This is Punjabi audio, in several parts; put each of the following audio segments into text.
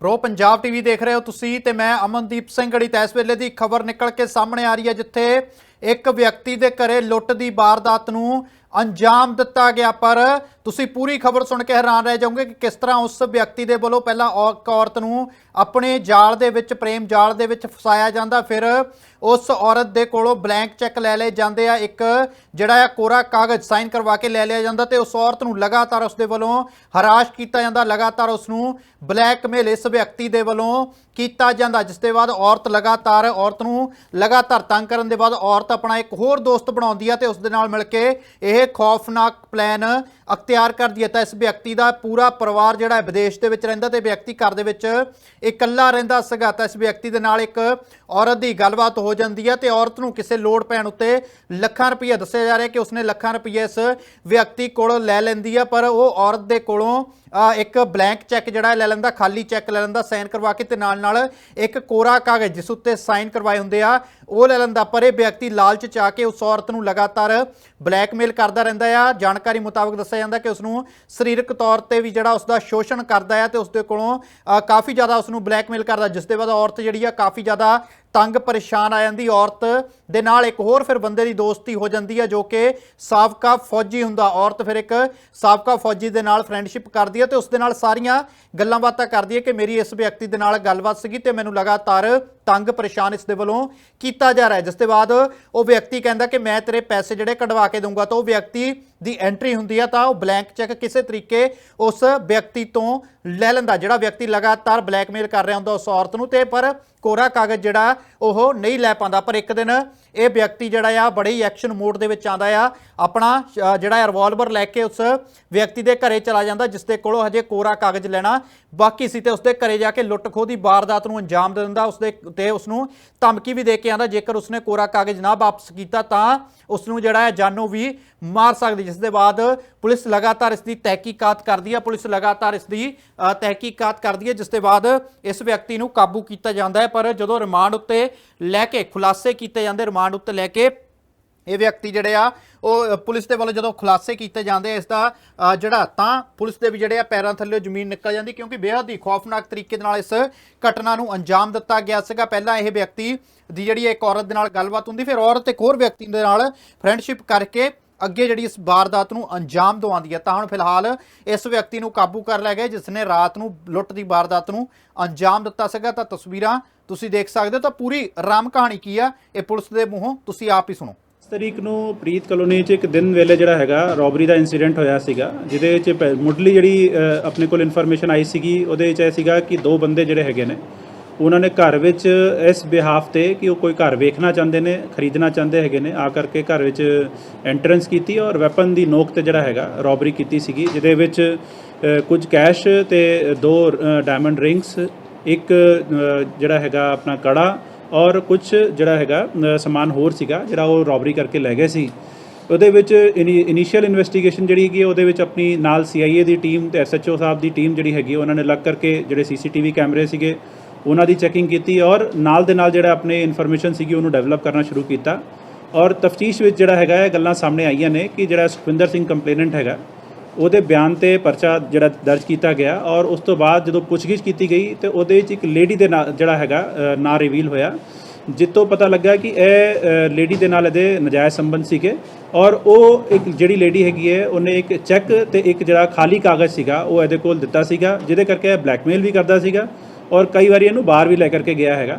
ਪ੍ਰੋ ਪੰਜਾਬ ਟੀਵੀ ਦੇਖ ਰਹੇ ਹੋ ਤੁਸੀਂ ਤੇ ਮੈਂ ਅਮਨਦੀਪ ਸਿੰਘ ਗੜੀ ਤਾਂ ਇਸ ਵੇਲੇ ਦੀ ਖਬਰ ਨਿਕਲ ਕੇ ਸਾਹਮਣੇ ਆ ਰਹੀ ਹੈ ਜਿੱਥੇ ਇੱਕ ਵਿਅਕਤੀ ਦੇ ਘਰੇ ਲੁੱਟ ਦੀ ਵਾਰਦਾਤ ਨੂੰ ਅੰਜਾਮ ਦਿੱਤਾ ਗਿਆ, ਪਰ ਤੁਸੀਂ ਪੂਰੀ ਖਬਰ ਸੁਣ ਕੇ ਹੈਰਾਨ ਰਹਿ ਜਾਓਗੇ ਕਿ ਕਿਸ ਤਰ੍ਹਾਂ ਉਸ ਵਿਅਕਤੀ ਦੇ ਵੱਲੋਂ ਪਹਿਲਾਂ ਔਰਤ ਨੂੰ ਆਪਣੇ ਜਾਲ ਦੇ ਵਿੱਚ, ਪ੍ਰੇਮ ਜਾਲ ਦੇ ਵਿੱਚ ਫਸਾਇਆ ਜਾਂਦਾ, ਫਿਰ ਉਸ ਔਰਤ ਦੇ ਕੋਲੋਂ ਬਲੈਂਕ ਚੈੱਕ ਲੈ ਲਏ ਜਾਂਦੇ ਆ, ਇੱਕ ਜਿਹੜਾ ਆ ਕੋਰਾ ਕਾਗਜ਼ ਸਾਈਨ ਕਰਵਾ ਕੇ ਲੈ ਲਿਆ ਜਾਂਦਾ ਤੇ ਉਸ ਔਰਤ ਨੂੰ ਲਗਾਤਾਰ ਉਸ ਦੇ ਵੱਲੋਂ ਹਰਾਸ਼ ਕੀਤਾ ਜਾਂਦਾ, ਲਗਾਤਾਰ ਉਸ ਨੂੰ ਬਲੈਕਮੇਲ ਇਸ ਵਿਅਕਤੀ ਦੇ ਵੱਲੋਂ ਕੀਤਾ ਜਾਂਦਾ, ਜਿਸ ਦੇ ਬਾਅਦ ਔਰਤ ਲਗਾਤਾਰ, ਔਰਤ ਨੂੰ ਲਗਾਤਾਰ ਤੰਗ ਕਰਨ ਦੇ ਬਾਅਦ ਔਰਤ ਆਪਣਾ ਇੱਕ ਹੋਰ ਦੋਸਤ ਬਣਾਉਂਦੀ ਹੈ ਤੇ ਉਸ ਦੇ ਨਾਲ ਮਿਲ ਕੇ ਇਹ ਖੌਫਨਾਕ ਪਲਾਨ ਅਖਤਿਆਰ ਕਰਦੀ ਹੈ। ਤਾਂ ਇਸ ਵਿਅਕਤੀ ਦਾ ਪੂਰਾ ਪਰਿਵਾਰ ਜਿਹੜਾ ਹੈ ਵਿਦੇਸ਼ ਦੇ ਵਿੱਚ ਰਹਿੰਦਾ ਤੇ ਵਿਅਕਤੀ ਘਰ ਦੇ ਵਿੱਚ ਇਕੱਲਾ ਰਹਿੰਦਾ ਸੀਗਾ। ਤਾਂ ਇਸ ਵਿਅਕਤੀ ਦੇ ਨਾਲ ਇੱਕ ਔਰਤ ਦੀ ਗੱਲਬਾਤ ਹੋ ਜਾਂਦੀ ਹੈ ਤੇ ਔਰਤ ਨੂੰ ਕਿਸੇ ਲੋੜ ਪੈਣ ਉੱਤੇ ਲੱਖਾਂ ਰੁਪਏ ਦੱਸਿਆ ਜਾ ਰਿਹਾ ਕਿ ਉਸਨੇ ਲੱਖਾਂ ਰੁਪਏ ਇਸ ਵਿਅਕਤੀ ਕੋਲੋਂ ਲੈ ਲੈਂਦੀ ਹੈ ਪਰ ਉਹ ਔਰਤ ਦੇ ਕੋਲੋਂ ਇੱਕ ਬਲੈਂਕ ਚੈੱਕ ਜਿਹੜਾ ਲੈ ਲੈਂਦਾ, ਖਾਲੀ ਚੈੱਕ ਲੈ ਲੈਂਦਾ, ਸਾਈਨ ਕਰਵਾ ਕੇ ਤੇ ਨਾਲ ਨਾਲ ਇੱਕ ਕੋਰਾ ਕਾਗਜ਼ ਜਿਸ ਉੱਤੇ ਸਾਈਨ ਕਰਵਾਏ ਹੁੰਦੇ ਆ, ਉਹ ਲੈ ਲੈਂਦਾ। ਪਰ ਇਹ ਵਿਅਕਤੀ ਲਾਲਚ ਚ ਆ ਕੇ ਉਸ ਔਰਤ ਨੂੰ ਲਗਾਤਾਰ ਬਲੈਕਮੇਲ ਕਰਦਾ ਰਹਿੰਦਾ ਆ। ਜਾਣਕਾਰੀ ਮੁਤਾਬਕ ਦੱਸਿਆ ਜਾਂਦਾ ਕਿ ਉਸ ਨੂੰ ਸਰੀਰਕ ਤੌਰ ਤੇ ਵੀ ਜਿਹੜਾ ਉਸ ਦਾ ਸ਼ੋਸ਼ਣ ਕਰਦਾ ਆ ਤੇ ਉਸ ਦੇ ਕੋਲੋਂ ਕਾਫੀ ਜ਼ਿਆਦਾ ਉਸ ਨੂੰ ਬਲੈਕਮੇਲ ਕਰਦਾ, ਜਿਸ ਦੇ ਬਾਅਦ ਔਰਤ ਜਿਹੜੀ ਆ ਕਾਫੀ ਜ਼ਿਆਦਾ ਤੰਗ ਪਰੇਸ਼ਾਨ ਆ ਜਾਂਦੀ ਔਰਤ ਦੇ ਨਾਲ ਇੱਕ ਹੋਰ ਫਿਰ ਬੰਦੇ ਦੀ ਦੋਸਤੀ ਹੋ ਜਾਂਦੀ ਹੈ ਜੋ ਕਿ ਸਾਬਕਾ ਫੌਜੀ ਹੁੰਦਾ। ਔਰਤ ਫਿਰ ਇੱਕ ਸਾਬਕਾ ਫੌਜੀ ਦੇ ਨਾਲ ਫਰੈਂਡਸ਼ਿਪ ਕਰਦੀ ਹੈ ਤੇ ਉਸ ਦੇ ਨਾਲ ਸਾਰੀਆਂ ਗੱਲਾਂ ਬਾਤਾਂ ਕਰਦੀ ਹੈ ਕਿ ਮੇਰੀ ਇਸ ਵਿਅਕਤੀ ਦੇ ਨਾਲ ਗੱਲਬਾਤ ਸੀਗੀ ਤੇ ਮੈਨੂੰ ਲਗਾਤਾਰ ਤੰਗ ਪਰੇਸ਼ਾਨ ਇਸ ਦੇ ਵੱਲੋਂ ਕੀਤਾ ਜਾ ਰਿਹਾ ਜਿਸ ਦੇ ਬਾਅਦ ਉਹ ਵਿਅਕਤੀ ਕਹਿੰਦਾ ਕਿ ਮੈਂ ਤੇਰੇ ਪੈਸੇ ਜਿਹੜੇ ਕਢਵਾ ਕੇ ਦਊਂਗਾ ਤਾਂ ਉਹ ਵਿਅਕਤੀ ਦੀ ਐਂਟਰੀ ਹੁੰਦੀ ਆ ਤਾਂ ਉਹ ਬਲੈਂਕ ਚੈੱਕ ਕਿਸੇ ਤਰੀਕੇ ਉਸ ਵਿਅਕਤੀ ਤੋਂ ਲੈ ਲੈਂਦਾ। ਜਿਹੜਾ ਵਿਅਕਤੀ ਲਗਾਤਾਰ ਬਲੈਕਮੇਲ ਕਰ ਰਿਹਾ ਹੁੰਦਾ ਉਸ ਔਰਤ ਨੂੰ ਤੇ ਪਰ ਕੋਰਾ ਕਾਗਜ਼ ਜਿਹੜਾ ਉਹ ਨਹੀਂ ਲੈ ਪਾਉਂਦਾ। ਪਰ ਇੱਕ ਦਿਨ ਇਹ ਵਿਅਕਤੀ ਜਿਹੜਾ ਆ ਬੜੇ ਹੀ ਐਕਸ਼ਨ ਮੋਡ ਦੇ ਵਿੱਚ ਆਂਦਾ ਆ। ਆਪਣਾ ਅ, ਜਿਹੜਾ ਰਿਵਾਲਵਰ ਲੈ ਕੇ ਉਸ ਵਿਅਕਤੀ ਦੇ ਘਰੇ ਚਲਾ ਜਾਂਦਾ ਜਿਸ ਦੇ ਕੋਲੋਂ ਹਜੇ ਕੋਰਾ ਕਾਗਜ਼ ਲੈਣਾ ਬਾਕੀ ਸੀ ਤੇ ਉਸ ਦੇ ਘਰੇ ਜਾ ਕੇ ਲੁੱਟ ਖੋਹ ਦੀ ਵਾਰਦਾਤ ਨੂੰ ਅੰਜਾਮ ਦੇ ਦਿੰਦਾ। ਉਸ ਦੇ ਤੇ ਉਸ ਨੂੰ ਧਮਕੀ ਵੀ ਦੇ ਕੇ ਆਂਦਾ ਜੇਕਰ ਉਸਨੇ ਕੋਰਾ ਕਾਗਜ਼ ਨਾ ਵਾਪਸ ਕੀਤਾ ਤਾਂ ਉਸ ਨੂੰ ਜਿਹੜਾ ਹੈ ਜਾਨੋਂ ਵੀ ਮਾਰ ਸਕਦੀ ਜਿਸ ਦੇ ਬਾਅਦ ਪੁਲਿਸ ਲਗਾਤਾਰ ਇਸ ਦੀ ਤਹਿਕੀਕਾਤ ਕਰਦੀ ਹੈ ਪੁਲਿਸ ਲਗਾਤਾਰ ਇਸ ਦੀ ਅ, ਤਹਿਕੀਕਾਤ ਕਰਦੀ ਹੈ ਜਿਸ ਦੇ ਬਾਅਦ ਇਸ ਵਿਅਕਤੀ ਨੂੰ ਕਾਬੂ ਕੀਤਾ ਜਾਂਦਾ ਹੈ ਪਰ ਜਦੋਂ ਰਿਮਾਂਡ ਉੱਤੇ ਲੈ ਕੇ ਖੁਲਾਸੇ ਕੀਤੇ ਜਾਂਦੇ ਰਿਮਾਂਡ ਉੱਤੇ ਲੈ ਕੇ ਇਹ ਵਿਅਕਤੀ ਜਿਹੜੇ ਆ, ਉਹ ਪੁਲਿਸ ਦੇ ਵੱਲੋਂ ਜਦੋਂ ਖੁਲਾਸੇ ਕੀਤੇ ਜਾਂਦੇ ਆ, ਇਸ ਦਾ ਜਿਹੜਾ, ਤਾਂ ਪੁਲਿਸ ਦੇ ਵੀ ਜਿਹੜੇ ਆ ਪੈਰਾਂ ਥੱਲੇ ਜ਼ਮੀਨ ਨਿਕਲ ਜਾਂਦੀ ਕਿਉਂਕਿ ਬੇਹੱਦ ਹੀ ਖੌਫਨਾਕ ਤਰੀਕੇ ਦੇ ਨਾਲ ਇਸ ਘਟਨਾ ਨੂੰ ਅੰਜਾਮ ਦਿੱਤਾ ਗਿਆ ਸੀਗਾ। ਪਹਿਲਾਂ ਇਹ ਵਿਅਕਤੀ ਦੀ ਜਿਹੜੀ ਇੱਕ ਔਰਤ ਦੇ ਨਾਲ ਗੱਲਬਾਤ ਹੁੰਦੀ, ਫਿਰ ਔਰਤ ਇੱਕ ਹੋਰ ਵਿਅਕਤੀ ਦੇ ਨਾਲ ਫਰੈਂਡਸ਼ਿਪ ਕਰਕੇ ਅੱਗੇ ਜਿਹੜੀ ਇਸ ਵਾਰਦਾਤ ਨੂੰ ਅੰਜਾਮ ਦਵਾਉਂਦੀ ਹੈ। ਤਾਂ ਹੁਣ ਫਿਲਹਾਲ ਇਸ ਵਿਅਕਤੀ ਨੂੰ ਕਾਬੂ ਕਰ ਲਿਆ ਗਿਆ ਜਿਸ ਨੇ ਰਾਤ ਨੂੰ ਲੁੱਟ ਦੀ ਵਾਰਦਾਤ ਨੂੰ ਅੰਜਾਮ ਦਿੱਤਾ ਸੀਗਾ। ਤਾਂ ਤਸਵੀਰਾਂ ਤੁਸੀਂ ਦੇਖ ਸਕਦੇ ਹੋ, ਤਾਂ ਪੂਰੀ ਰਾਮ ਕਹਾਣੀ ਕੀ ਆ, ਇਹ ਪੁਲਿਸ ਦੇ ਮੂੰਹੋਂ ਤੁਸੀਂ ਆਪ ਹੀ ਸੁਣੋ। ਤਰੀਕ ਨੂੰ ਪ੍ਰੀਤ ਕਲੋਨੀ 'ਚ ਇੱਕ ਦਿਨ ਵੇਲੇ ਜਿਹੜਾ ਹੈਗਾ ਰੋਬਰੀ ਦਾ ਇਨਸੀਡੈਂਟ ਹੋਇਆ ਸੀਗਾ ਜਿਹਦੇ ਵਿੱਚ ਪਹਿ- ਮੁੱਢਲੀ ਜਿਹੜੀ ਅ, ਆਪਣੇ ਕੋਲ ਇਨਫੋਰਮੇਸ਼ਨ ਆਈ ਸੀਗੀ ਉਹਦੇ ਵਿੱਚ ਇਹ ਸੀਗਾ ਕਿ ਦੋ ਬੰਦੇ ਜਿਹੜੇ ਹੈਗੇ ਨੇ ਉਹਨਾਂ ਨੇ ਘਰ ਵਿੱਚ ਇਸ ਬਿਹਾਫ ਤੇ ਕਿ ਉਹ ਕੋਈ ਘਰ ਵੇਖਣਾ ਚਾਹੁੰਦੇ ਨੇ ਖਰੀਦਣਾ ਚਾਹੁੰਦੇ ਹੈਗੇ ਨੇ ਆ ਕਰਕੇ ਘਰ ਵਿੱਚ ਐਂਟਰੈਂਸ ਕੀਤੀ ਔਰ ਵੈਪਨ ਦੀ ਨੋਕ ਤੇ ਜਿਹੜਾ ਹੈਗਾ ਰੋਬਰੀ ਕੀਤੀ ਸੀਗੀ ਜਿਹਦੇ ਵਿੱਚ ਅ, ਕੁਝ ਕੈਸ਼ ਤੇ ਦੋ ਡਾਇਮੰਡ ਰਿੰਗਸ ਇੱਕ ਅ, ਜਿਹੜਾ ਹੈਗਾ ਆਪਣਾ ਕੜਾ ਔਰ ਕੁਝ ਜਿਹੜਾ ਹੈਗਾ ਸਮਾਨ ਹੋਰ ਸੀਗਾ, ਜਿਹੜਾ ਉਹ ਰੋਬਰੀ ਕਰਕੇ ਲੈ ਗਏ ਸੀ। ਉਹਦੇ ਵਿੱਚ ਇਨੀਸ਼ੀਅਲ ਇਨਵੈਸਟੀਗੇਸ਼ਨ ਜਿਹੜੀ ਹੈਗੀ ਉਹਦੇ ਵਿੱਚ ਆਪਣੀ ਨਾਲ ਸੀਆਈਏ ਦੀ ਟੀਮ ਤੇ ਐਸਐਚਓ ਸਾਹਿਬ ਦੀ ਟੀਮ ਜਿਹੜੀ ਹੈਗੀ ਉਹਨਾਂ ਨੇ ਲੱਗ ਕਰਕੇ ਜਿਹੜੇ ਸੀਸੀਟੀਵੀ ਕੈਮਰੇ ਸੀਗੇ, ਉਹਨਾਂ ਦੀ ਚੈਕਿੰਗ ਕੀਤੀ ਔਰ ਨਾਲ ਦੇ ਨਾਲ ਜਿਹੜਾ ਆਪਣੇ ਇਨਫੋਰਮੇਸ਼ਨ ਸੀਗੀ, ਉਹਨੂੰ ਡਿਵੈਲਪ ਕਰਨਾ ਸ਼ੁਰੂ ਕੀਤਾ। ਔਰ ਤਫਤੀਸ਼ ਵਿੱਚ ਜਿਹੜਾ ਹੈਗਾ, ਇਹ ਗੱਲਾਂ ਸਾਹਮਣੇ ਆਈਆਂ ਨੇ ਕਿ ਜਿਹੜਾ ਸੁਖਵਿੰਦਰ ਸਿੰਘ ਕੰਪਲੇਨੈਂਟ ਹੈਗਾ ਉਹਦੇ ਬਿਆਨ ਤੇ ਪਰਚਾ ਜਿਹੜਾ ਦਰਜ ਕੀਤਾ ਗਿਆ ਔਰ ਉਸ ਤੋਂ ਬਾਅਦ ਜਦੋਂ ਪੁੱਛਗਿੱਛ ਕੀਤੀ ਗਈ ਤੇ ਉਹਦੇ ਵਿੱਚ ਇੱਕ ਲੇਡੀ ਦੇ ਨਾਂ ਜਿਹੜਾ ਹੈਗਾ ਨਾਂ ਰਿਵੀਲ ਹੋਇਆ ਜਿੱਤੋਂ ਪਤਾ ਲੱਗਾ ਕਿ ਇਹ ਲੇਡੀ ਦੇ ਨਾਲ ਇਹਦੇ ਨਜਾਇਜ਼ ਸੰਬੰਧ ਸੀਗੇ ਔਰ ਉਹ ਇੱਕ ਜਿਹੜੀ ਲੇਡੀ ਹੈਗੀ ਹੈ, ਉਹਨੇ ਇੱਕ ਚੈੱਕ ਤੇ ਇੱਕ ਜਿਹੜਾ ਖਾਲੀ ਕਾਗਜ਼ ਸੀਗਾ, ਉਹ ਇਹਦੇ ਕੋਲ ਦਿੱਤਾ ਸੀਗਾ, ਜਿਹਦੇ ਕਰਕੇ ਇਹ ਬਲੈਕਮੇਲ ਵੀ ਕਰਦਾ ਸੀਗਾ ਔਰ ਕਈ ਵਾਰੀ ਇਹਨੂੰ ਬਾਹਰ ਵੀ ਲੈ ਕਰਕੇ ਗਿਆ ਹੈਗਾ।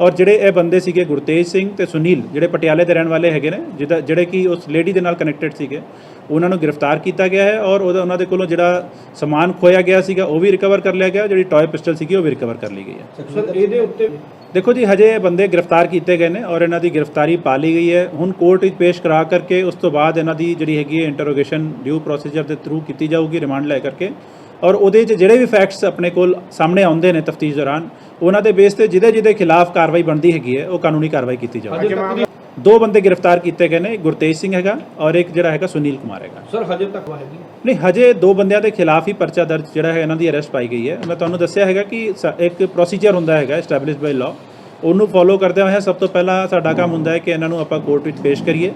ਔਰ ਜਿਹੜੇ ਇਹ ਬੰਦੇ ਸੀਗੇ ਗੁਰਤੇਜ ਸਿੰਘ ਤੇ ਸੁਨੀਲ ਜਿਹੜੇ ਪਟਿਆਲੇ ਦੇ ਰਹਿਣ ਵਾਲੇ ਹੈਗੇ ਨੇ ਜਿਹਦਾ ਜਿਹੜੇ ਕਿ ਉਸ ਲੇਡੀ ਦੇ ਨਾਲ ਕਨੈਕਟਡ ਸੀਗੇ ਉਹਨਾਂ ਨੂੰ ਗ੍ਰਿਫਤਾਰ ਕੀਤਾ ਗਿਆ ਹੈ ਔਰ ਉਹਦਾ ਉਹਨਾਂ ਦੇ ਕੋਲੋਂ ਜਿਹੜਾ ਸਮਾਨ ਖੋਇਆ ਗਿਆ ਸੀਗਾ ਉਹ ਵੀ ਰਿਕਵਰ ਕਰ ਲਿਆ ਗਿਆ ਜਿਹੜੀ ਟੌਏ ਪਿਸਟਲ ਸੀਗੀ ਉਹ ਵੀ ਰਿਕਵਰ ਕਰ ਲਈ ਗਈ ਹੈ। ਸਰ ਇਹਦੇ ਉੱਤੇ ਦੇਖੋ ਜੀ ਹਜੇ ਇਹ ਬੰਦੇ ਗ੍ਰਿਫਤਾਰ ਕੀਤੇ ਗਏ ਨੇ ਔਰ ਇਹਨਾਂ ਦੀ ਗ੍ਰਿਫਤਾਰੀ ਪਾ ਲਈ ਗਈ ਹੈ। ਹੁਣ ਕੋਰਟ ਵਿੱਚ ਪੇਸ਼ ਕਰਾ ਕਰਕੇ ਉਸ ਤੋਂ ਬਾਅਦ ਇਹਨਾਂ ਦੀ ਜਿਹੜੀ ਹੈਗੀ ਹੈ ਇੰਟਰੋਗੇਸ਼ਨ ਡਿਊ ਪ੍ਰੋਸੀਜਰ ਦੇ ਥਰੂ ਕੀਤੀ ਜਾਊਗੀ ਰਿਮਾਂਡ ਲੈ ਕਰਕੇ। ਔਰ ਉਹਦੇ 'ਚ ਜਿਹੜੇ ਵੀ ਫੈਕਟਸ ਆਪਣੇ ਕੋਲ ਸਾਹਮਣੇ ਆਉਂਦੇ ਨੇ ਤਫਤੀਸ਼ ਦੌਰਾਨ ਉਹਨਾਂ ਦੇ ਬੇਸ ਤੇ ਜਿਹਦੇ ਜਿਹਦੇ ਖਿਲਾਫ ਕਾਰਵਾਈ ਬਣਦੀ ਹੈਗੀ ਹੈ ਉਹ ਕਾਨੂੰਨੀ ਕਾਰਵਾਈ ਕੀਤੀ ਤੱਕ ਦੀ ਬੰਦੇ ਗ੍ਰਿਫਤਾਰ ਕੀਤੇ ਗਏ ਨੇ ਗੁਰਤੇਜ ਸਿੰਘ ਹੈਗਾ ਔਰ ਇੱਕ ਜਿਹੜਾ ਹੈਗਾ ਸੁਨੀਲ ਕੁਮਾਰ ਹੈਗਾ। ਸਰ ਹਜੇ ਤੱਕ ਹੈਗੀ? ਨਹੀਂ ਹਜੇ ਦੋ ਬੰਦਿਆਂ ਦੇ ਖਿਲਾਫ ਹੀ ਪਰਚਾ ਦਰਜ ਜਿਹੜਾ ਹੈ ਇਹਨਾਂ ਦੀ ਅਰੈਸਟ ਪਾਈ ਗਈ ਹੈ। ਮੈਂ ਤੁਹਾਨੂੰ ਦੱਸਿਆ ਹੈਗਾ ਕਿ ਇੱਕ ਪ੍ਰੋਸੀਜਰ ਹੁੰਦਾ ਹੈਗਾ ਐਸਟੈਬਲਿਸ਼ ਬਾਈ ਲਾਅ ਉਹਨੂੰ ਫੋਲੋ ਕਰਦੇ ਹੋਏ ਸਭ ਤੋਂ ਪਹਿਲਾਂ ਸਾਡਾ ਕੰਮ ਹੁੰਦਾ ਹੈ ਕਿ ਇਹਨਾਂ ਨੂੰ ਆਪਾਂ ਕੋਰਟ ਵਿੱਚ ਪੇਸ਼ ਕਰੀਏ।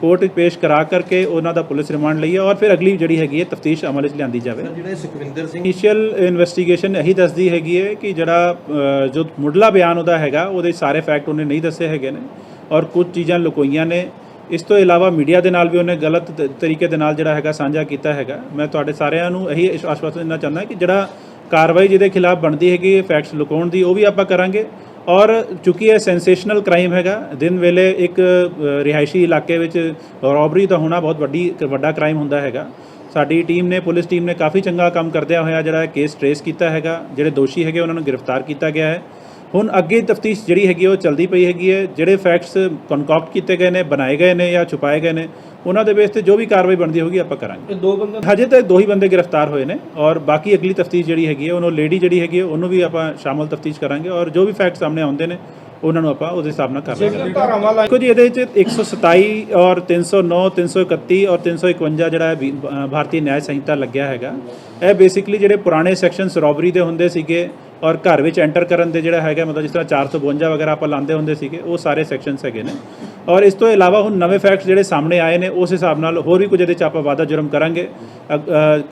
ਕੋਰਟ ਵਿੱਚ ਪੇਸ਼ ਕਰਾ ਕਰਕੇ ਉਹਨਾਂ ਦਾ ਪੁਲਿਸ ਰਿਮਾਂਡ ਲਈਏ ਔਰ ਫਿਰ ਅਗਲੀ ਜਿਹੜੀ ਹੈਗੀ ਹੈ ਤਫਤੀਸ਼ ਅਮਲ ਵਿੱਚ ਲਿਆਂਦੀ ਜਾਵੇ। ਜਿਹੜੇ ਸੁਖਵਿੰਦਰ ਸਿੰਘ ਇਨੀਸ਼ੀਅਲ ਇਨਵੈਸਟੀਗੇਸ਼ਨ ਇਹੀ ਦੱਸਦੀ ਹੈਗੀ ਹੈ ਕਿ ਜਿਹੜਾ ਜੋ ਮੁੱਢਲਾ ਬਿਆਨ ਉਹਦਾ ਹੈਗਾ ਉਹਦੇ ਸਾਰੇ ਫੈਕਟ ਉਹਨੇ ਨਹੀਂ ਦੱਸੇ ਹੈਗੇ ਨੇ ਔਰ ਕੁਝ ਚੀਜ਼ਾਂ ਲੁਕੋਈਆਂ ਨੇ। ਇਸ ਤੋਂ ਇਲਾਵਾ ਮੀਡੀਆ ਦੇ ਨਾਲ ਵੀ ਉਹਨੇ ਗਲਤ ਤਰੀਕੇ ਦੇ ਨਾਲ ਜਿਹੜਾ ਹੈਗਾ ਸਾਂਝਾ ਕੀਤਾ ਹੈਗਾ। ਮੈਂ ਤੁਹਾਡੇ ਸਾਰਿਆਂ ਨੂੰ ਇਹੀ ਆਸ਼- ਆਸ਼ਵਾਸਨ ਦੇਣਾ ਚਾਹੁੰਦਾ ਕਿ ਜਿਹੜਾ ਕਾਰਵਾਈ ਜਿਹਦੇ ਖਿਲਾਫ ਬਣਦੀ ਹੈਗੀ ਫੈਕਟਸ ਲੁਕਾਉਣ ਦੀ ਉਹ ਵੀ ਆਪਾਂ ਕਰਾਂਗੇ। ਔਰ ਚੂੰਕਿ ਇਹ ਸੈਂਸੇਸ਼ਨਲ ਕ੍ਰਾਈਮ ਹੈਗਾ, ਦਿਨ ਵੇਲੇ ਇੱਕ ਰਿਹਾਇਸ਼ੀ ਇਲਾਕੇ ਵਿੱਚ ਰੋਬਰੀ ਦਾ ਹੋਣਾ ਬਹੁਤ ਵੱਡੀ ਵੱਡਾ ਕ੍ਰਾਈਮ ਹੁੰਦਾ ਹੈਗਾ। ਸਾਡੀ ਟੀਮ ਨੇ, ਪੁਲਿਸ ਟੀਮ ਨੇ ਕਾਫੀ ਚੰਗਾ ਕੰਮ ਕਰਦਿਆਂ ਹੋਇਆ ਜਿਹੜਾ ਕੇਸ ਟ੍ਰੇਸ ਕੀਤਾ ਹੈਗਾ, ਜਿਹੜੇ ਦੋਸ਼ੀ ਹੈਗੇ ਉਹਨਾਂ ਨੂੰ ਗ੍ਰਿਫਤਾਰ ਕੀਤਾ ਗਿਆ ਹੈ। ਹੁਣ ਅੱਗੇ ਤਫਤੀਸ਼ ਜਿਹੜੀ ਹੈਗੀ ਹੈ ਉਹ ਚਲਦੀ ਪਈ ਹੈਗੀ ਹੈ, ਜਿਹੜੇ ਫੈਕਟਸ ਕਨਕੌਕਟ ਕੀਤੇ ਗਏ ਨੇ, ਬਣਾਏ ਗਏ ਨੇ ਜਾਂ ਛੁਪਾਏ ਗਏ ਨੇ ਉਹਨਾਂ ਦੇ ਬੇਸ ਤੇ ਜੋ ਵੀ ਕਾਰਵਾਈ ਬਣਦੀ ਹੋਗੀ ਆਪਾਂ ਕਰਾਂਗੇ। ਇਹ ਦੋ ਬੰਦੇ ਹਜੇ ਤੱਕ ਦੋ ਹੀ ਬੰਦੇ ਗ੍ਰਿਫਤਾਰ ਹੋਏ ਨੇ ਔਰ ਬਾਕੀ ਅਗਲੀ ਤਫਤੀਸ਼ ਜਿਹੜੀ ਹੈਗੀ ਹੈ ਉਹਨੂੰ ਲੇਡੀ ਜਿਹੜੀ ਹੈਗੀ ਹੈ ਉਹਨੂੰ ਵੀ ਆਪਾਂ ਸ਼ਾਮਲ ਤਫਤੀਸ਼ ਕਰਾਂਗੇ ਔਰ ਜੋ ਵੀ ਫੈਕਟ ਸਾਹਮਣੇ ਆਉਂਦੇ ਨੇ ਉਹਨਾਂ ਨੂੰ ਆਪਾਂ ਉਹਦੇ ਹਿਸਾਬ ਨਾਲ ਕਰਾਂਗੇ ਦੇਖੋ ਜੀ ਇਹਦੇ ਵਿੱਚ 127 ਔਰ 309 331 ਔਰ 351 ਜਿਹੜਾ ਹੈ ਭਾਰਤੀ ਨਿਆਂ ਸੰਹਿਤਾ ਲੱਗਿਆ ਹੈਗਾ ਇਹ ਬੇਸਿਕਲੀ ਜਿਹੜੇ ਪੁਰਾਣੇ ਸੈਕਸ਼ਨਸ ਰੋਬਰੀ ਦੇ ਹੁੰਦੇ ਸੀਗੇ ਔਰ ਘਰ ਵਿੱਚ ਐਂਟਰ ਕਰਨ ਦੇ ਜਿਹੜਾ ਹੈਗਾ ਮਤਲਬ ਜਿਸ ਤਰ੍ਹਾਂ 452 ਵਗੈਰਾ ਆਪਾਂ ਲਾਉਂਦੇ ਹੁੰਦੇ ਸੀਗੇ ਉਹ ਸਾਰੇ ਸੈਕਸ਼ਨਸ ਹੈਗੇ ਨੇ। ਔਰ ਇਸ ਤੋਂ ਇਲਾਵਾ ਹੁਣ ਨਵੇਂ ਫੈਕਟਸ ਜਿਹੜੇ ਸਾਹਮਣੇ ਆਏ ਨੇ ਉਸ ਹਿਸਾਬ ਨਾਲ ਹੋਰ ਵੀ ਕੁਝ ਇਹਦੇ ਚ ਆਪਾਂ ਵਾਧਾ ਜੁਰਮ ਕਰਾਂਗੇ।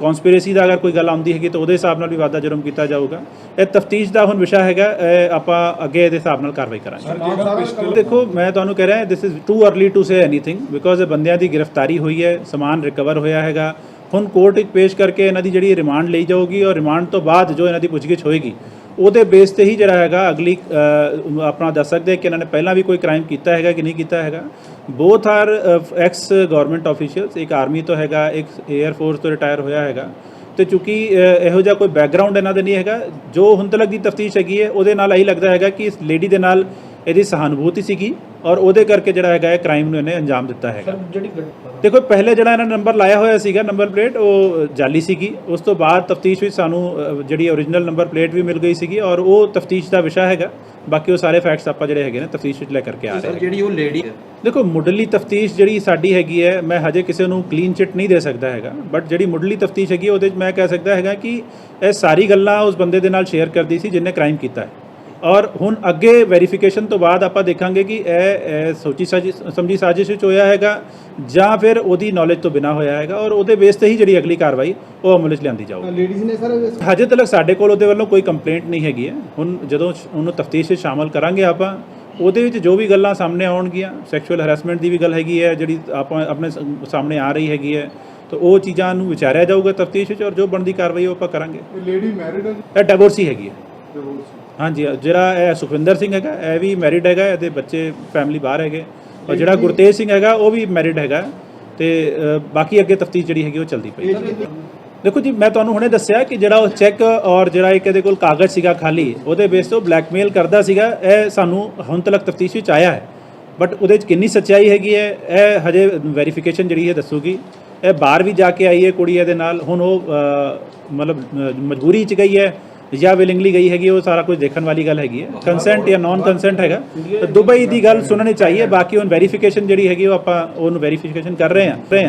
ਕਨਸਪੀਰੇਸੀ ਦਾ ਅਗਰ ਕੋਈ ਗੱਲ ਆਉਂਦੀ ਹੈਗੀ ਤਾਂ ਉਹਦੇ ਹਿਸਾਬ ਨਾਲ ਵੀ ਵਾਧਾ ਜੁਰਮ ਕੀਤਾ ਜਾਊਗਾ। ਇਹ ਤਫਤੀਸ਼ ਦਾ ਹੁਣ ਵਿਸ਼ਾ ਹੈਗਾ ਆਪਾਂ ਅੱਗੇ ਇਹਦੇ ਹਿਸਾਬ ਨਾਲ ਕਾਰਵਾਈ ਕਰਾਂਗੇ। ਦੇਖੋ ਮੈਂ ਤੁਹਾਨੂੰ ਕਹਿ ਰਿਹਾ this is too early to say anything because ਇਹ ਬੰਦਿਆਂ ਦੀ ਗ੍ਰਿਫਤਾਰੀ ਹੋਈ ਹੈ ਸਮਾਨ ਰਿਕਵਰ ਹੋਇਆ ਹੈਗਾ। ਹੁਣ ਕੋਰਟ ਵਿੱਚ ਪੇਸ਼ ਕਰਕੇ ਇਹਨਾਂ ਦੀ ਜਿਹੜੀ ਰਿਮਾਂਡ ਲਈ ਜਾਊਗੀ ਔਰ ਰਿਮਾਂਡ ਤੋਂ ਬਾਅਦ ਜੋ ਇਹਨਾਂ ਦੀ ਪੁੱਛਗਿੱਛ ਹੋਏਗੀ ਉਹਦੇ ਬੇਸ ਤੇ ਹੀ ਜਿਹੜਾ ਹੈਗਾ ਅਗਲੀ ਆਪਣਾ ਦੱਸ ਸਕਦੇ ਕਿ ਇਹਨਾਂ ਨੇ ਪਹਿਲਾਂ ਵੀ ਕੋਈ ਕ੍ਰਾਈਮ ਕੀਤਾ ਹੈਗਾ ਕਿ ਨਹੀਂ ਕੀਤਾ ਹੈਗਾ। Both are ex government officials ਇੱਕ ਆਰਮੀ ਤੋਂ ਹੈਗਾ, ਇੱਕ 에ਅਰ ਫੋਰਸ ਤੋਂ ਰਿਟਾਇਰ ਹੋਇਆ ਹੈਗਾ। ਤੇ ਚੂੰਕਿ ਇਹੋ ਜਿਹਾ ਕੋਈ ਬੈਕਗ੍ਰਾਉਂਡ ਇਹਨਾਂ ਦੇ ਨਹੀਂ ਹੈਗਾ। ਜੋ ਹੁਣ ਤੱਕ ਦੀ ਤਫਤੀਸ਼ ਹੈਗੀ ਹੈ, ਉਹਦੇ ਨਾਲ ਇਹੀ ਲੱਗਦਾ ਹੈਗਾ ਕਿ ਇਸ ਲੇਡੀ ਦੇ ਨਾਲ ਇਹਦੀ ਸਹਾਨੁਭੂਤੀ ਸੀਗੀ ਔਰ ਉਹਦੇ ਕਰਕੇ ਜਿਹੜਾ ਹੈਗਾ ਇਹ ਕ੍ਰਾਈਮ ਨੂੰ ਇਹਨੇ ਅੰਜਾਮ ਦਿੱਤਾ ਹੈਗਾ। ਜਿਹੜੀ ਦੇਖੋ ਪਹਿਲੇ ਜਿਹੜਾ ਇਹਨਾਂ ਨੇ ਨੰਬਰ ਲਾਇਆ ਹੋਇਆ ਸੀਗਾ ਨੰਬਰ ਪਲੇਟ ਉਹ ਜਾਲੀ ਸੀਗੀ। ਉਸ ਤੋਂ ਬਾਅਦ ਤਫਤੀਸ਼ ਵਿੱਚ ਸਾਨੂੰ ਜਿਹੜੀ ਓਰੀਜਨਲ ਨੰਬਰ ਪਲੇਟ ਵੀ ਮਿਲ ਗਈ ਸੀਗੀ ਔਰ ਉਹ ਤਫਤੀਸ਼ ਦਾ ਵਿਸ਼ਾ ਹੈਗਾ। ਬਾਕੀ ਉਹ ਸਾਰੇ ਫੈਕਟਸ ਆਪਾਂ ਜਿਹੜੇ ਹੈਗੇ ਨੇ ਤਫਤੀਸ਼ ਵਿੱਚ ਲੈ ਕਰਕੇ ਆ ਰਹੇ ਸਰ ਹਾਂ ਜਿਹੜੀ ਉਹ ਲੇਡੀ ਦੇਖੋ ਮੁੱਢਲੀ ਤਫਤੀਸ਼ ਜਿਹੜੀ ਸਾਡੀ ਹੈਗੀ ਹੈ ਮੈਂ ਹਜੇ ਕਿਸੇ ਨੂੰ ਕਲੀਨ ਚਿੱਟ ਨਹੀਂ ਦੇ ਸਕਦਾ ਹੈਗਾ। ਬਟ ਜਿਹੜੀ ਮੁੱਢਲੀ ਤਫਤੀਸ਼ ਹੈਗੀ ਉਹਦੇ 'ਚ ਮੈਂ ਕਹਿ ਸਕਦਾ ਹੈਗਾ ਕਿ ਇਹ ਸਾਰੀ ਗੱਲਾਂ ਉਸ ਬੰਦੇ ਦੇ ਨਾਲ ਸ਼ੇਅਰ ਕਰਦੀ ਸੀ ਜਿਹਨੇ ਕ੍ਰਾਈਮ ਕੀਤਾ ਹੈ। ਔਰ ਹੁਣ ਅੱਗੇ ਵੈਰੀਫਿਕੇਸ਼ਨ ਤੋਂ ਬਾਅਦ ਆਪਾਂ ਦੇਖਾਂਗੇ ਕਿ ਇਹ ਸੋਚੀ ਸਮਝੀ ਸਾਜ਼ਿਸ਼ ਵਿੱਚ ਹੋਇਆ ਹੈਗਾ ਜਾਂ ਫਿਰ ਉਹਦੀ ਨੌਲੇਜ ਤੋਂ ਬਿਨਾ ਹੋਇਆ ਹੈਗਾ ਔਰ ਉਹਦੇ ਬੇਸ ਤੇ ਹੀ ਜਿਹੜੀ ਅਗਲੀ ਕਾਰਵਾਈ ਉਹ ਅਮਲ ਵਿੱਚ ਲਿਆਂਦੀ ਜਾਊਗੀ। ਲੇਡੀਜ਼ ਨੇ ਸਰ ਹਜੇ ਤੱਕ ਸਾਡੇ ਕੋਲ ਉਹਦੇ ਵੱਲੋਂ ਕੋਈ ਕੰਪਲੇਂਟ ਨਹੀਂ ਹੈਗੀ ਹੈ। ਹੁਣ ਜਦੋਂ ਉਹਨੂੰ ਤਫਤੀਸ਼ ਵਿੱਚ ਸ਼ਾਮਲ ਕਰਾਂਗੇ ਆਪਾਂ ਉਹਦੇ ਵਿੱਚ ਜੋ ਵੀ ਗੱਲਾਂ ਸਾਹਮਣੇ ਆਉਣਗੀਆਂ ਸੈਕਸ਼ੂਅਲ ਹਰੈਸਮੈਂਟ ਦੀ ਵੀ ਗੱਲ ਹੈਗੀ ਹੈ ਜਿਹੜੀ ਆਪਾਂ ਆਪਣੇ ਸਾਹਮਣੇ ਆ ਰਹੀ ਹੈਗੀ ਹੈ ਤਾਂ ਉਹ ਚੀਜ਼ਾਂ ਨੂੰ ਵਿਚਾਰਿਆ ਜਾਊਗਾ ਤਫਤੀਸ਼ ਵਿੱਚ ਔਰ ਜੋ ਬਣਦੀ ਕਾਰਵਾਈ ਉਹ ਆਪਾਂ ਕਰਾਂਗੇ। ਲੇਡੀ ਮੈਰਿਡ ਹੈ ਇਹ ਡਿਵੋਰਸੀ ਹੈਗੀ ਹੈ। ਹਾਂਜੀ ਜਿਹੜਾ ਇਹ ਸੁਖਵਿੰਦਰ ਸਿੰਘ ਹੈਗਾ ਇਹ ਵੀ ਮੈਰਿਡ ਹੈਗਾ ਇਹਦੇ ਬੱਚੇ ਫੈਮਿਲੀ ਬਾਹਰ ਹੈਗੇ। ਔਰ ਜਿਹੜਾ ਗੁਰਤੇਜ ਸਿੰਘ ਹੈਗਾ ਉਹ ਵੀ ਮੈਰਿਡ ਹੈਗਾ। ਤੇ ਅ, ਬਾਕੀ ਅੱਗੇ ਤਫਤੀਸ਼ ਜਿਹੜੀ ਹੈਗੀ ਉਹ ਚੱਲਦੀ ਪਈ। ਦੇਖੋ ਜੀ ਮੈਂ ਤੁਹਾਨੂੰ ਹੁਣੇ ਦੱਸਿਆ ਕਿ ਜਿਹੜਾ ਉਹ ਚੈੱਕ ਔਰ ਜਿਹੜਾ ਇੱਕ ਇਹਦੇ ਕੋਲ ਕਾਗਜ਼ ਸੀਗਾ ਖਾਲੀ ਉਹਦੇ ਬੇਸ ਤੇ ਉਹ ਬਲੈਕਮੇਲ ਕਰਦਾ ਸੀਗਾ। ਇਹ ਸਾਨੂੰ ਹੁਣ ਤੱਕ ਤਫਤੀਸ਼ ਵਿੱਚ ਆਇਆ ਹੈ। ਬਟ ਉਹਦੇ 'ਚ ਕਿੰਨੀ ਸੱਚਾਈ ਹੈਗੀ ਹੈ ਇਹ ਹਜੇ ਵੈਰੀਫਿਕੇਸ਼ਨ ਜਿਹੜੀ ਹੈ ਦੱਸੂਗੀ। ਇਹ ਬਾਹਰ ਵੀ ਜਾ ਕੇ ਆਈ ਹੈ ਕੁੜੀ ਇਹਦੇ ਨਾਲ। ਹੁਣ ਉਹ ਅ, ਮਤਲਬ ਅ, ਮਜਬੂਰੀ 'ਚ ਗਈ ਹੈ। ਜਾਂ ਵਿਲਿੰਗਲੀ ਗਈ ਹੈਗੀ, ਉਹ ਸਾਰਾ ਕੁਝ ਦੇਖਣ ਵਾਲੀ ਗੱਲ ਹੈਗੀ ਹੈ। ਕੰਸੈਂਟ ਜਾਂ ਨਾਨ ਕੰਸੈਂਟ ਹੈਗਾ ਦੁਬਈ ਦੀ ਗੱਲ ਸੁਣਨੀ ਚਾਹੀਏ, ਬਾਕੀ ਹੁਣ ਵੈਰੀਫਿਕੇਸ਼ਨ ਜਿਹੜੀ ਹੈਗੀ, ਉਹ ਆਪਾਂ ਉਹਨੂੰ ਵੈਰੀਫਿਕੇਸ਼ਨ ਕਰ ਰਹੇ ਹਾਂ ਰਹੇ ਹਾਂ।